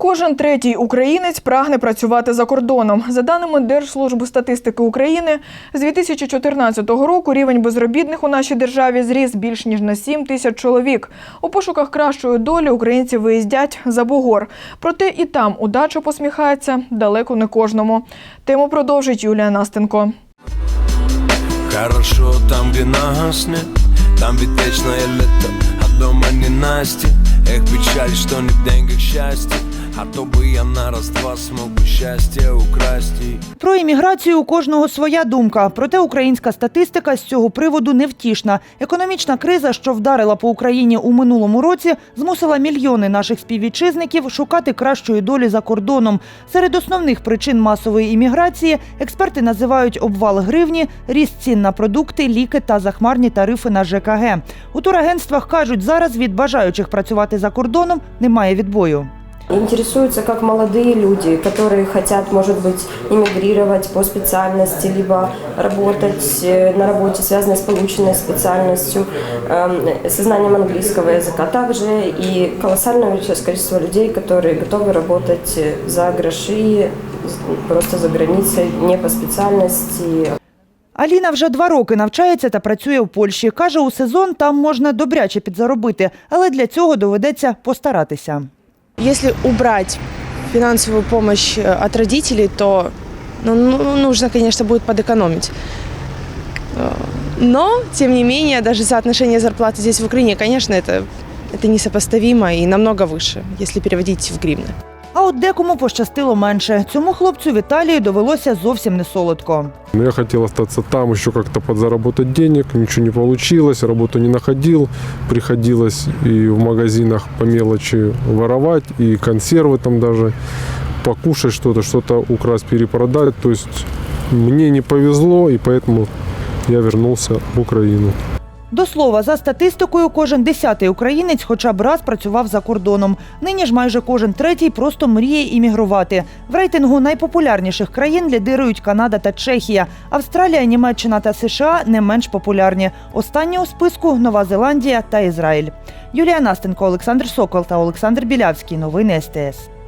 Кожен третій українець прагне працювати за кордоном. За даними Держслужби статистики України, з 2014 року рівень безробітних у нашій державі зріс більш ніж на 7 тисяч чоловік. У пошуках кращої долі українці виїздять за бугор. Проте і там удача посміхається далеко не кожному. Тему продовжить Юлія Настенко. Хорошо там, где нагаснет Там ведь вечное лето А дома ненастье Эх, печаль, что не в деньгах счастье А то бы я на раз-два смог бы счастье украсть Про імміграцію у кожного своя думка. Проте українська статистика з цього приводу невтішна. Економічна криза, що вдарила по Україні у минулому році, змусила мільйони наших співвітчизників шукати кращої долі за кордоном. Серед основних причин масової імміграції експерти називають обвал гривні, ріст цін на продукти, ліки та захмарні тарифи на ЖКГ. У турагентствах кажуть, зараз від бажаючих працювати за кордоном немає відбою. Интересуются как молодые люди, которые хотят, может быть, эмигрировать по специальности, либо работать э, на работе, связанной с полученной специальностью, эм, со знанием английского языка. Также и колоссальное сейчас количество людей, которые готовы работать э, за гроши, с- просто за границей, не по специальности, Аліна вже два роки навчається та працює в Польщі. Каже, у сезон там можна добряче підзаробити, але для цього доведеться постаратися. Если убрать финансовую помощь э, от родителей, то ну, ну, нужно, конечно, будет подэкономить. Э, Но, тем не менее, даже соотношение зарплаты здесь в Украине, конечно, это, это несопоставимо и намного выше, если переводить в гривны. А от декому пощастило менше. Цьому хлопцю в довелося зовсім не солодко. Но я хотел остаться там, еще как-то подзаработать денег, ничего не получилось, работу не находил, приходилось и в магазинах по мелочи воровать, и консервы там даже, покушать что-то, что-то украсть, перепродать. То есть мне не повезло, и поэтому я вернулся в Украину. До слова, за статистикою, кожен десятий українець хоча б раз працював за кордоном. Нині ж майже кожен третій просто мріє іммігрувати. В рейтингу найпопулярніших країн лідирують Канада та Чехія. Австралія, Німеччина та США не менш популярні. Останні у списку Нова Зеландія та Ізраїль. Юлія Настенко, Олександр Сокол та Олександр Білявський. Новини СТС.